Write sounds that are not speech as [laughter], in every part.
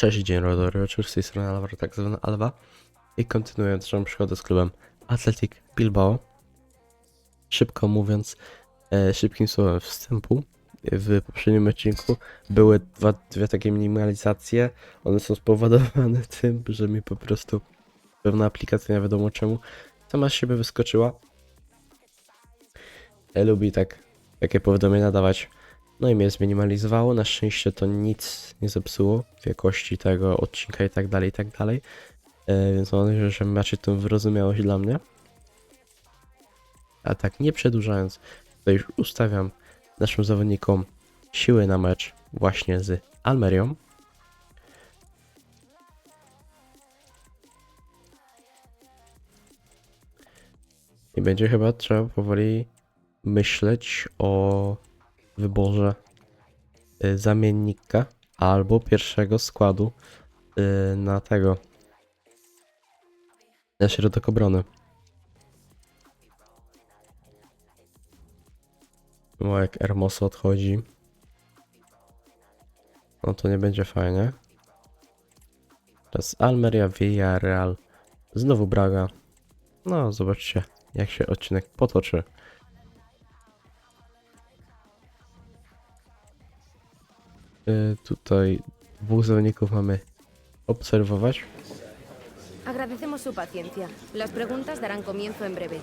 Cześć, dzień dobry, oczywiście z tej strony Alvaro, tak zwana Alba. I kontynuując naszą przygodę z klubem Athletic Bilbao. Szybko mówiąc, e, szybkim słowem wstępu, w poprzednim odcinku były dwa, dwie takie minimalizacje. One są spowodowane [laughs] tym, że mi po prostu pewna aplikacja, nie wiadomo czemu, sama z siebie wyskoczyła. E, lubi tak takie powiadomienia dawać. No i mnie zminimalizowało. Na szczęście to nic nie zepsuło w jakości tego odcinka i tak dalej, i tak dalej. E, więc mam nadzieję, że macie tę wyrozumiałość dla mnie. A tak, nie przedłużając, tutaj już ustawiam naszym zawodnikom siły na mecz właśnie z Almerią. I będzie chyba trzeba powoli myśleć o wyborze y, zamiennika albo pierwszego składu y, na tego na środek obrony. Bo jak Hermoso odchodzi, no to nie będzie fajnie. Teraz Almeria, Villarreal, znowu Braga. No, zobaczcie, jak się odcinek potoczy. Tutaj dwóch zawodników mamy obserwować. Agradecemos su paciencia. Las preguntas darán comienzo en breve.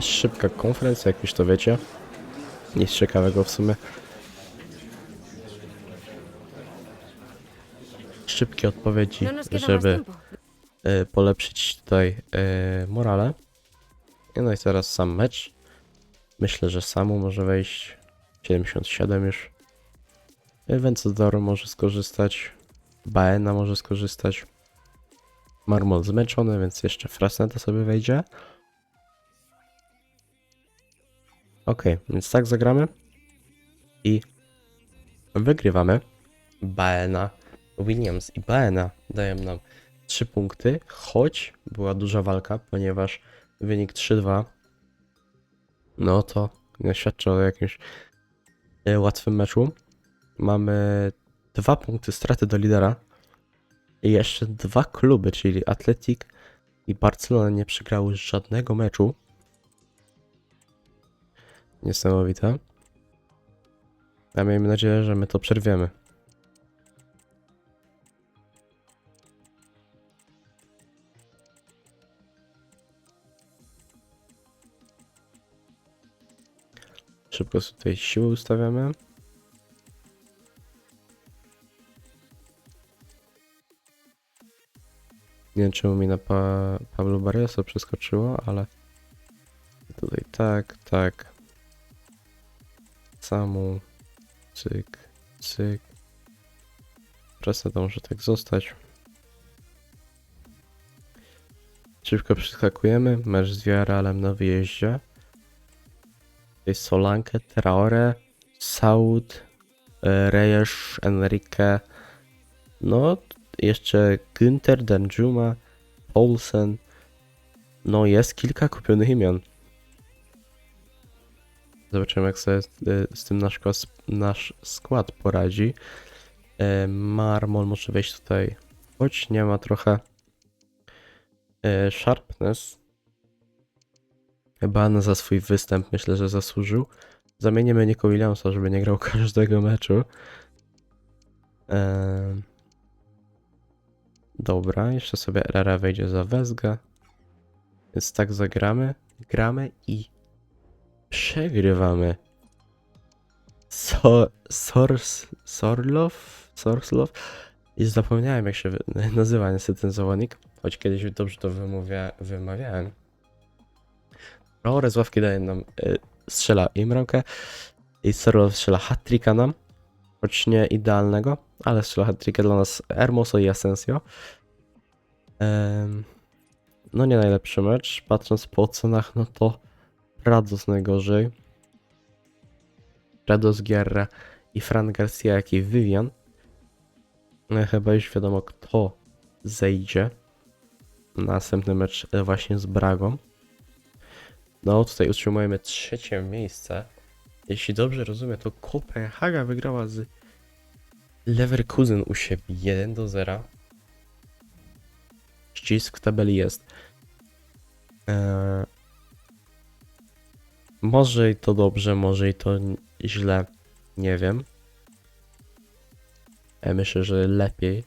Szybka konferencja, jak już to wiecie. Nic ciekawego w sumie. Szybkie odpowiedzi, No żeby e, polepszyć tutaj e, morale. No i teraz sam mecz. Myślę, że Samu może wejść. 77 już. Vencedor może skorzystać. Baena może skorzystać. Marmol zmęczony, więc jeszcze Frasneta sobie wejdzie. Ok, więc tak zagramy. I wygrywamy. Baena, Williams i Baena dają nam 3 punkty, choć była duża walka, ponieważ wynik 3-2. No to nie świadczy o jakimś e, łatwym meczu. Mamy dwa punkty straty do lidera. I jeszcze dwa kluby, czyli Atletic i Barcelona nie przegrały żadnego meczu. Niesamowite. Ja miejmy nadzieję, że my to przerwiemy. Szybko sobie tutaj siłę ustawiamy. Nie wiem czemu mi na pa Pablo Barriosa przeskoczyło, ale tutaj tak, tak. Samu, cyk, cyk. Presja to może tak zostać. Szybko przeskakujemy. Mecz z Villarrealem na wyjeździe. Tutaj Solankę, Traore, Saud, e, Reyes, Enrique. No, jeszcze Günther, Danjuma, Paulsen. No, jest kilka kupionych imion. Zobaczymy, jak sobie z, z tym nasz, nasz skład poradzi. E, Marmol może wejść tutaj, choć nie ma trochę e, sharpness. Chyba za swój występ myślę, że zasłużył. Zamienimy Nico Williamsa, żeby nie grał [laughs] każdego meczu. Em, dobra, jeszcze sobie RR wejdzie za Wezgę. Więc tak zagramy. Gramy i przegrywamy. So, Sors, Sorlow? I zapomniałem jak się [laughs] nazywa niestety ten zawodnik, choć kiedyś dobrze to wymawia, wymawiałem. Traore z ławki daje nam, y, strzela im i Sorlow strzela hat nam, choć nie idealnego, ale strzela hat dla nas Hermoso i Asensio. No nie najlepszy mecz, patrząc po ocenach, no to Prados najgorzej. Prados Guerra i Fran Garcia, jak i Vivian. No, chyba już wiadomo, kto zejdzie. na Następny mecz e, właśnie z Bragą. No, tutaj utrzymujemy trzecie miejsce. jeśli dobrze rozumiem, to Kopenhaga wygrała z Leverkusen u siebie 1 do 0. Ścisk w tabeli jest. Eee, może i to dobrze, może i to źle. Nie wiem. Ja myślę, że lepiej.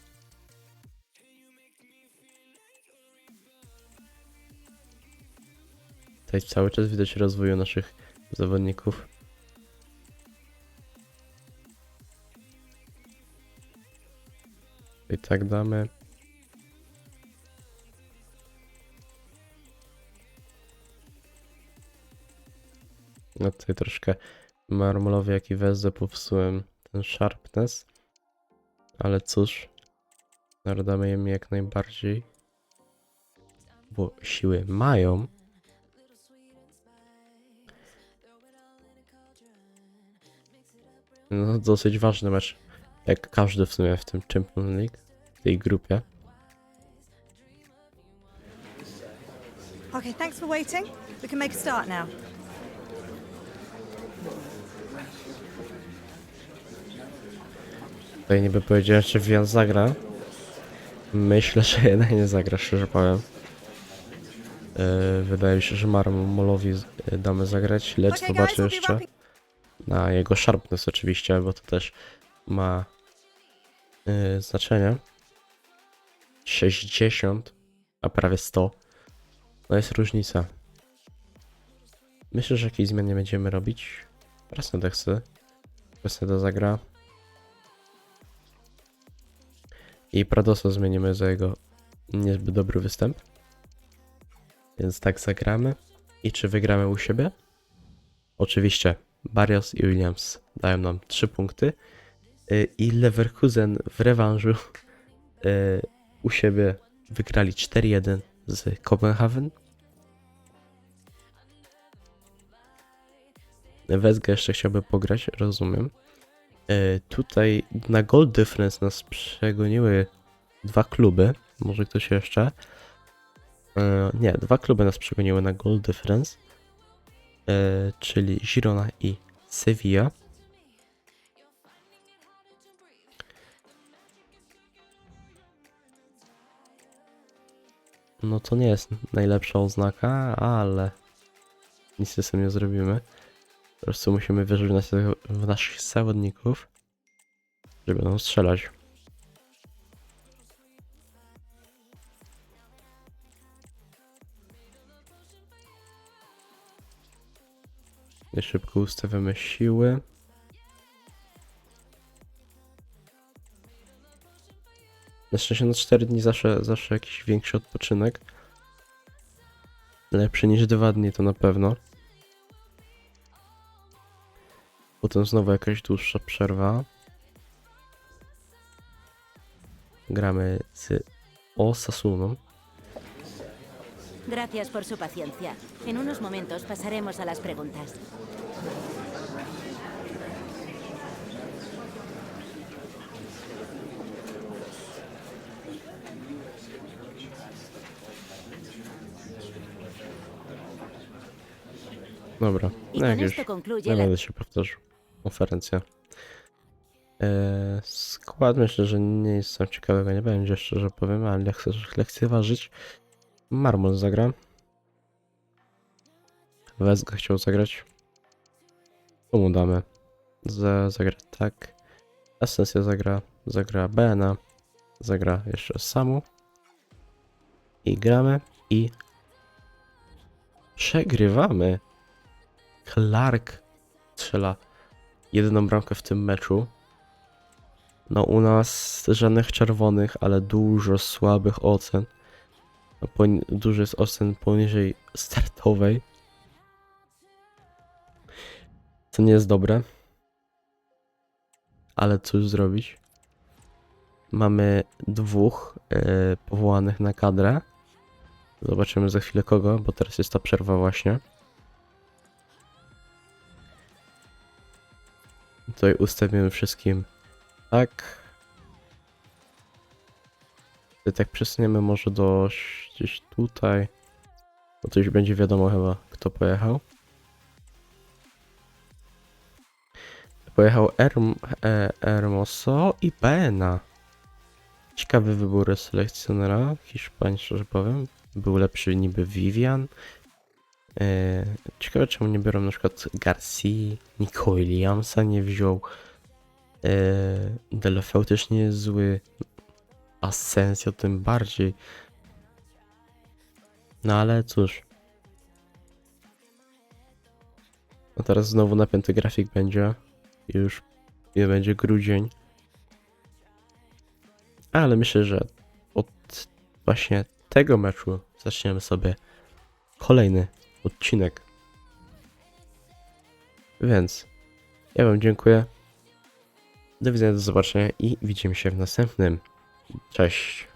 Tutaj cały czas widać rozwoju naszych zawodników. I tak damy. No tutaj troszkę marmolowy jak i wezdę popsułem ten sharpness. Ale cóż, damy im jak najbardziej. Bo siły mają. No dosyć ważny mecz. Jak każdy w sumie w tym Champions League. W tej grupie. Okay, thanks for waiting. We can make a start now. Tutaj niby powiedziałem, że Wian zagra. Myślę, że jednak nie zagra, szczerze powiem. Yy, wydaje mi się, że Marmolowi damy zagrać, lecz Okay, zobaczę jeszcze. Na jego sharpness oczywiście, bo to też ma yy, znaczenie. 60, a prawie 100. No jest różnica. Myślę, że jakiejś zmian nie będziemy robić. Krasnodar chce. Krasnodar zagra. I Pradosa zmienimy za jego niezbyt dobry występ. Więc tak zagramy. I czy wygramy u siebie? Oczywiście Barrios i Williams dają nam 3 punkty. Y, I Leverkusen w rewanżu y, u siebie wygrali 4-1 z Kopenhagen. Wezga jeszcze chciałby pograć, rozumiem. E, tutaj na goal difference nas przegoniły dwa kluby. Może ktoś jeszcze? Nie, dwa kluby nas przegoniły na goal difference. E, czyli Girona i Sevilla. No to nie jest najlepsza oznaka, ale nic z tym nie zrobimy. Po prostu musimy wierzyć w, nas, w naszych zawodników, że będą strzelać. Szybko ustawiamy siły. Na szczęście na 4 dni zawsze, zawsze jakiś większy odpoczynek. Lepszy niż 2 dni to na pewno. Potem znowu jakaś dłuższa przerwa. Gramy z Osasuną. Gracias por su paciencia. En unos momentos pasaremos a las preguntas. Dobra, no jak już nie będę się powtarzał. Konferencja. Eee, skład myślę, że nic tam ciekawego nie będzie, szczerze powiem, ale jak chcesz lekceważyć, Marmol zagra. Wezga chciał zagrać. Komu damy? Za, zagra tak. Ascensja zagra, zagra Bena, zagra jeszcze Samu. I gramy i przegrywamy. Clark strzela jedyną bramkę w tym meczu. No u nas żadnych czerwonych, ale dużo słabych ocen. Dużo jest ocen poniżej startowej. Co nie jest dobre. Ale cóż zrobić? Mamy dwóch e, powołanych na kadrę. Zobaczymy za chwilę kogo, bo teraz jest ta przerwa właśnie. Tutaj ustawimy wszystkim tak. Tutaj tak przesuniemy może do gdzieś tutaj. Bo to już będzie wiadomo chyba kto pojechał. Pojechał Erm, e, Hermoso i Bena. Ciekawy wybór selekcjonera. Hiszpanii, szczerze powiem. Był lepszy niby Vivian. E, ciekawe czemu nie biorą na przykład Garcia, Nico Williamsa nie wziął. E, Delefeu też nie jest zły. Asensio tym bardziej. No ale cóż. No teraz znowu napięty grafik będzie. Już nie będzie grudzień. Ale myślę, że od właśnie tego meczu zaczniemy sobie kolejny odcinek. Więc ja Wam dziękuję. Do widzenia, do zobaczenia i widzimy się w następnym. Cześć.